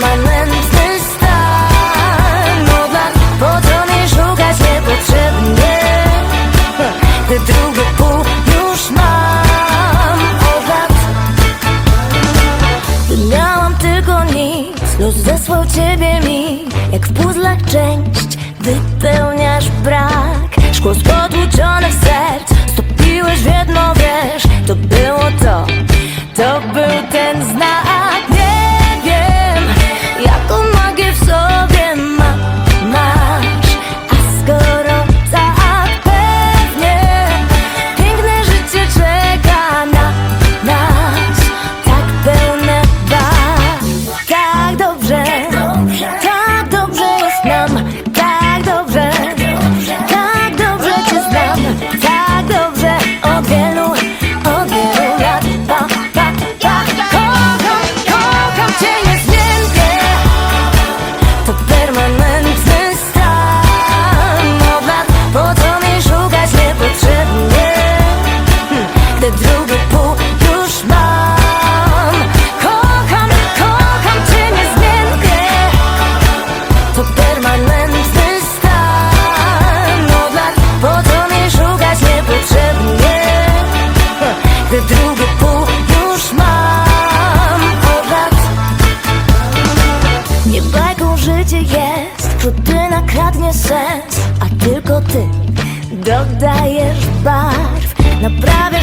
permanentny stan. Modlar, po co mnie szukać niepotrzebnie? Gdy drugie pół już mam obrad Gdy miałam tylko nic, los zesłał ciebie mi. Jak w puzzlach część, wypełniasz brak. Szkło z potłuczonych serc, stopiłeś w jedno, wiesz To było to, to było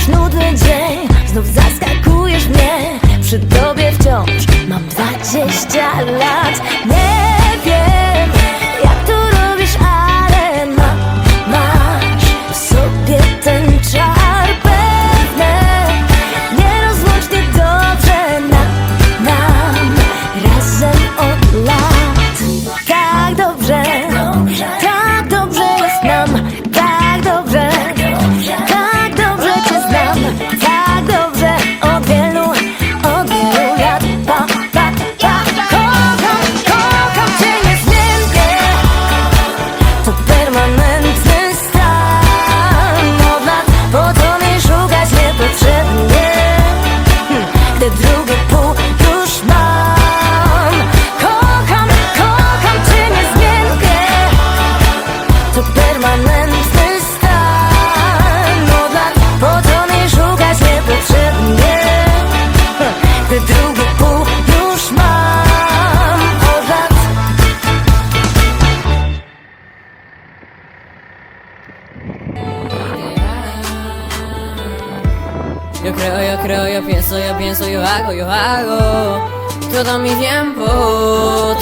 Nudny dzień, znów zaskakujesz mnie. Przy tobie wciąż mam dwadzieścia lat. Yo creo, yo creo, yo pienso, yo pienso, yo hago, yo hago Todo mi tiempo,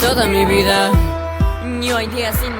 toda mi vida. New in